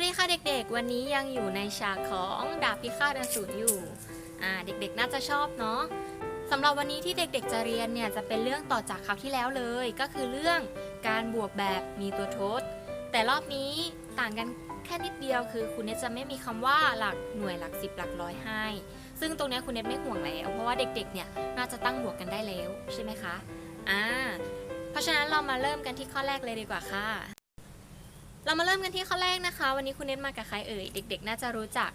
วัสดีค่ะเด็กๆ วันนี้ยังอยู่ในฉากของดาบพิฆาตอสูรอยู่ อ่าเด็กๆน่าจะชอบเนาะสำหรับวันนี้ที่เด็กๆจะเรียนเนี่ยจะเป็นเรื่องต่อจากคราวที่แล้วเลย ก็คือเรื่องการบวกแบบมีตัวทด แต่รอบนี้ต่างกันแค่นิดเดียวคือคุณเนตจะไม่มีคำว่าหลักหน่วยหลักสิบหลักร้อยให้ ซึ่งตรงนี้คุณเนตไม่ห่วงแล้ว เพราะว่าเด็กๆเนี่ยน่าจะตั้งบวกกันได้แล้วใช่ไหมคะ อ่า เพราะฉะนั้นเรามาเริ่มกันที่ข้อแรกเลยดีกว่าค่ะ เรามาเริ่มกันที่ข้อแรกนะคะ วันนี้คุณเนตมากับใครเอ่ย เด็ก ๆ น่าจะรู้จัก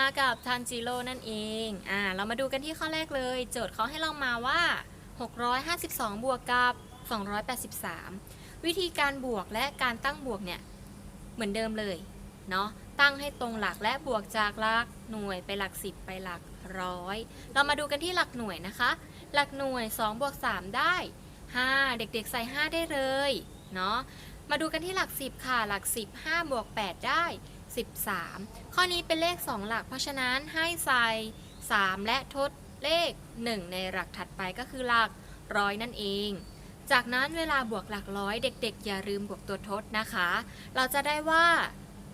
มากับทันจิโร่นั่นเอง อ่า เรามาดูกันที่ข้อแรกเลย โจทย์เขาให้เรามาว่า 652 บวกกับ 283 วิธีการบวกและการตั้งบวกเนี่ย เหมือนเดิมเลย เนาะ ตั้งให้ตรงหลักและบวกจากหลักหน่วยไปหลัก 10 ไปหลักร้อย เรามาดูกันที่หลักหน่วยนะคะ หลักหน่วย2บวก3ได้ 5 เด็กๆใส่ 5 ได้เลย เนาะ มาดูกันที่หลัก 10 ค่ะ หลัก 10 5บวก8 ได้ 13 ข้อนี้เป็นเลข 2 หลัก เพราะฉะนั้นให้ใส่ 3 และทดเลข 1 ในหลักถัดไปก็คือหลักร้อยนั่นเอง จากนั้นเวลาบวกหลักร้อยเด็กๆ อย่าลืมบวกตัวทดนะคะ เราจะได้ว่า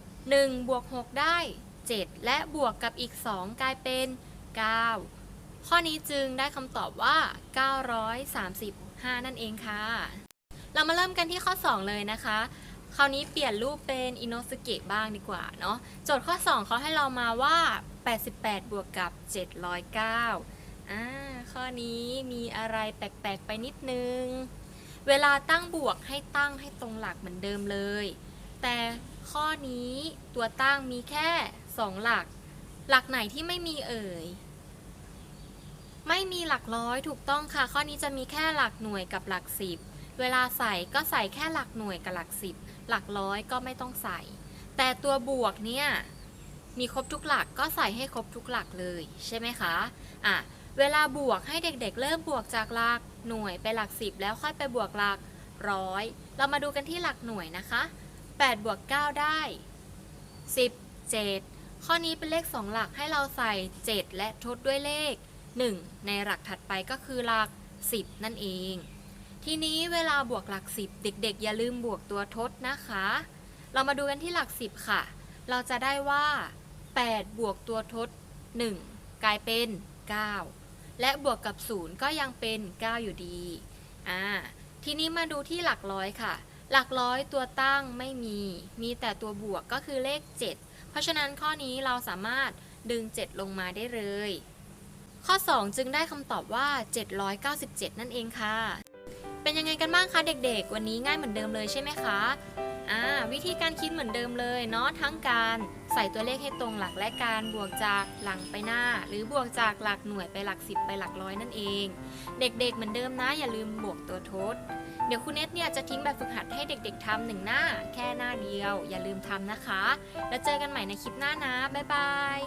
1 บวก 6 ได้ 7 และบวกกับอีก 2 กลายเป็น 9 ข้อนี้จึงได้คำตอบว่า 935 นั่นเองค่ะ เรามาเริ่มกันที่ข้อ 2 เลยนะคะ คราวนี้เปลี่ยนรูปเป็นอินโนสเกะบ้างดีกว่าเนาะ โจทย์ข้อ 2เขาให้เรามาว่า 88 บวกกับ 709อ่าข้อนี้มีอะไรแปลกๆไปนิดนึง เวลาตั้งบวกให้ตั้งให้ตรงหลักเหมือนเดิมเลย แต่ข้อนี้ตัวตั้งมีแค่ 2 หลัก หลักไหนที่ไม่มีเอ่ยไม่มีหลักร้อยถูกต้องค่ะ ข้อนี้จะมีแค่หลักหน่วยกับหลักสิบ เวลาใส่ก็ใส่แค่หลักหน่วยกับหลักสิบ หลักร้อยก็ไม่ต้องใส่ แต่ตัวบวกเนี่ยมีครบทุกหลักก็ใส่ให้ครบทุกหลักเลยใช่ไหมคะอะเวลาบวกให้เด็กๆ เริ่มบวกจากหลักหน่วยไปหลักสิบแล้วค่อยไปบวกหลักร้อยเรามาดูกันที่หลักหน่วยนะคะ8บวก9ได้ 17 ข้อนี้เป็นเลข 2 หลักให้เราใส่ 7 และทดด้วยเลข 1 ในหลักถัดไปก็คือหลัก 10 นั่นเอง ทีนี้เวลาบวกหลัก10เด็กๆ อย่าลืมบวกตัวทดนะคะ เรามาดูกันที่หลัก10ค่ะ เราจะได้ว่า 8 บวกตัวทด 1 กลายเป็น 9 และบวกกับ 0 ก็ยังเป็น 9 อยู่ดีอ่าทีนี้มาดูที่หลักร้อยค่ะ หลักร้อยตัวตั้งไม่มี มีแต่ตัวบวกก็คือเลข 7 เพราะฉะนั้นข้อนี้เราสามารถดึง 7 ลงมาได้เลย ข้อ 2 จึงได้คำตอบว่า 797 นั่นเองค่ะ เป็นยังไงกันบ้างคะเด็กๆ วันนี้ง่ายเหมือนเดิมเลยใช่ไหมคะ อ่าวิธีการคิดเหมือนเดิมเลยเนาะทั้งการใส่ตัวเลขให้ตรงหลักและการบวกจากหลังไปหน้า หรือบวกจากหลักหน่วยไปหลัก10ไปหลักร้อยนั่นเอง เด็กๆเหมือนเดิมนะอย่าลืมบวกตัวทด เดี๋ยวคุณเนตเนี่ยจะทิ้งแบบฝึกหัดให้เด็กๆทำหนึ่งหน้า แค่หน้าเดียว อย่าลืมทำนะคะ แล้วเจอกันใหม่ในคลิปหน้านะบ๊ายบาย